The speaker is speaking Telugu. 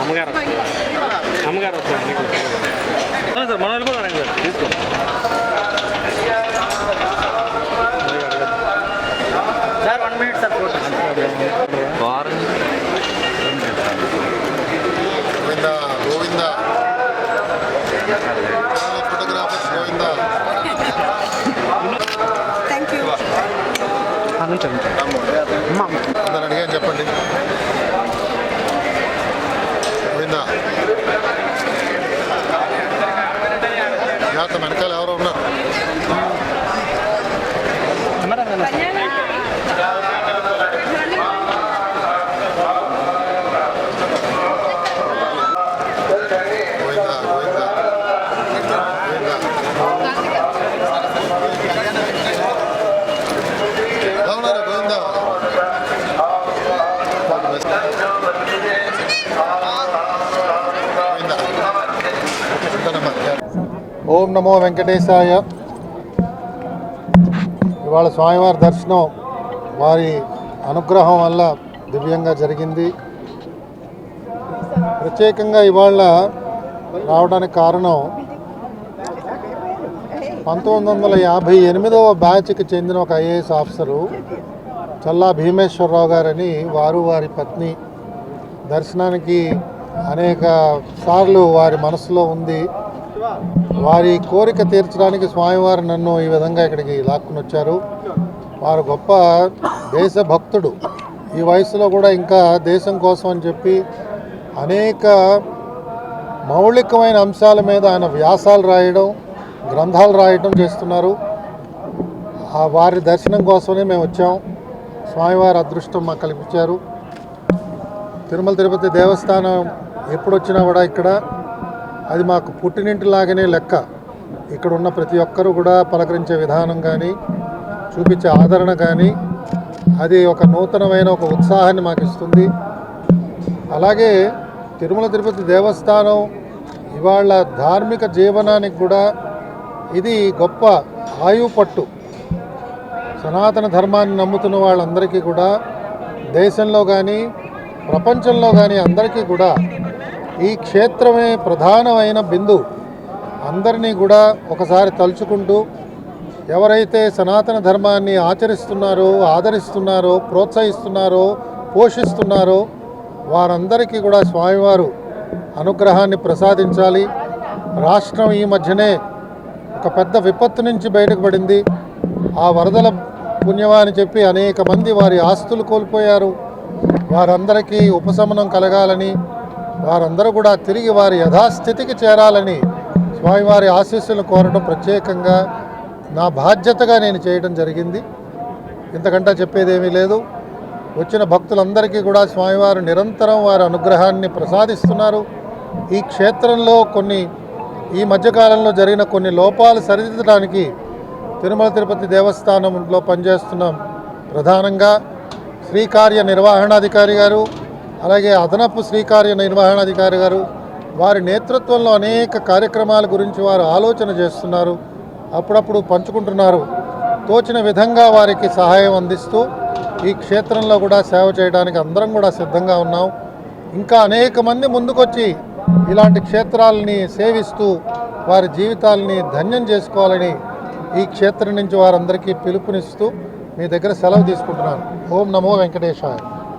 అమ్మగారు అమ్మగారు వచ్చారు సార్ మనం వెళ్ళిపోతాం సార్ తీసుకో sir one minute sir Govinda Govinda photographers Govinda thank you అందరు అడిగాను చెప్పండి. గోవిందా జాగ్రత్త వెనకాల ఎవరో ఉన్నారు గోవిందా గోవిందా గోవిందా ఎలా ఉన్నారు గోవిందా గోవిందా ఉంటానమ్మా. ఓం నమో వెంకటేశాయ. ఇవాళ స్వామివారి దర్శనం వారి అనుగ్రహం వల్ల దివ్యంగా జరిగింది. ప్రత్యేకంగా ఇవాళ రావడానికి కారణం పంతొమ్మిది వందల యాభై ఎనిమిదవ బ్యాచ్కి చెందిన ఒక ఐఏఎస్ ఆఫీసరు చల్లా భీమేశ్వరరావు గారని వారు వారి పత్ని. దర్శనానికి అనేక సార్లు వారి మనసులో ఉంది. వారి కోరిక తీర్చడానికి స్వామివారు నన్ను ఈ విధంగా ఇక్కడికి లాక్కుని వచ్చారు. వారు గొప్ప దేశభక్తుడు. ఈ వయసులో కూడా ఇంకా దేశం కోసం అని చెప్పి అనేక మౌలికమైన అంశాల మీద ఆయన వ్యాసాలు రాయడం గ్రంథాలు రాయడం చేస్తున్నారు. ఆ వారి దర్శనం కోసమే మేము వచ్చాం. స్వామివారి అదృష్టం మాకు కల్పించారు. తిరుమల తిరుపతి దేవస్థానం ఎప్పుడు వచ్చినా కూడా ఇక్కడ అది మాకు పుట్టినింటిలాగానే లెక్క. ఇక్కడ ఉన్న ప్రతి ఒక్కరూ కూడా పలకరించే విధానం కానీ చూపించే ఆదరణ కానీ అది ఒక నూతనమైన ఒక ఉత్సాహాన్ని మాకు ఇస్తుంది. అలాగే తిరుమల తిరుపతి దేవస్థానం ఇవాళ ధార్మిక జీవనానికి కూడా ఇది గొప్ప ఆయువు పట్టు. సనాతన ధర్మాన్ని నమ్ముతున్న వాళ్ళందరికీ కూడా దేశంలో కానీ ప్రపంచంలో కానీ అందరికీ కూడా ఈ క్షేత్రమే ప్రధానమైన బిందు. అందరినీ కూడా ఒకసారి తలుచుకుంటూ ఎవరైతే సనాతన ధర్మాన్ని ఆచరిస్తున్నారో ఆదరిస్తున్నారో ప్రోత్సహిస్తున్నారో పోషిస్తున్నారో వారందరికీ కూడా స్వామివారు అనుగ్రహాన్ని ప్రసాదించాలి. రాష్ట్రం ఈ మధ్యనే ఒక పెద్ద విపత్తు నుంచి బయటకు పడింది. ఆ వరదల పుణ్యమా అని చెప్పి అనేక మంది వారి ఆస్తులు కోల్పోయారు. వారందరికీ ఉపశమనం కలగాలని వారందరూ కూడా తిరిగి వారి యథాస్థితికి చేరాలని స్వామివారి ఆశీస్సులు కోరడం ప్రత్యేకంగా నా బాధ్యతగా నేను చేయడం జరిగింది. ఇంతకంటే చెప్పేదేమీ లేదు. వచ్చిన భక్తులందరికీ కూడా స్వామివారు నిరంతరం వారి అనుగ్రహాన్ని ప్రసాదిస్తున్నారు. ఈ క్షేత్రంలో కొన్ని ఈ మధ్యకాలంలో జరిగిన కొన్ని లోపాలు సరిదిద్దడానికి తిరుమల తిరుపతి దేవస్థానంలో పనిచేస్తున్న. ప్రధానంగా శ్రీకార్య నిర్వహణాధికారి గారు అలాగే అదనపు శ్రీకార్య నిర్వహణాధికారి గారు వారి నేతృత్వంలో అనేక కార్యక్రమాల గురించి వారు ఆలోచన చేస్తున్నారు. అప్పుడప్పుడు పంచుకుంటున్నారు. తోచిన విధంగా వారికి సహాయం అందిస్తూ ఈ క్షేత్రంలో కూడా సేవ చేయడానికి అందరం కూడా సిద్ధంగా ఉన్నాం. ఇంకా అనేక మంది ముందుకొచ్చి ఇలాంటి క్షేత్రాలని సేవిస్తూ వారి జీవితాలని ధన్యం చేసుకోవాలని ఈ క్షేత్రం నుంచి వారందరికీ పిలుపునిస్తూ మీ దగ్గర సెలవు తీసుకుంటున్నాను. ఓం నమో వెంకటేశాయ.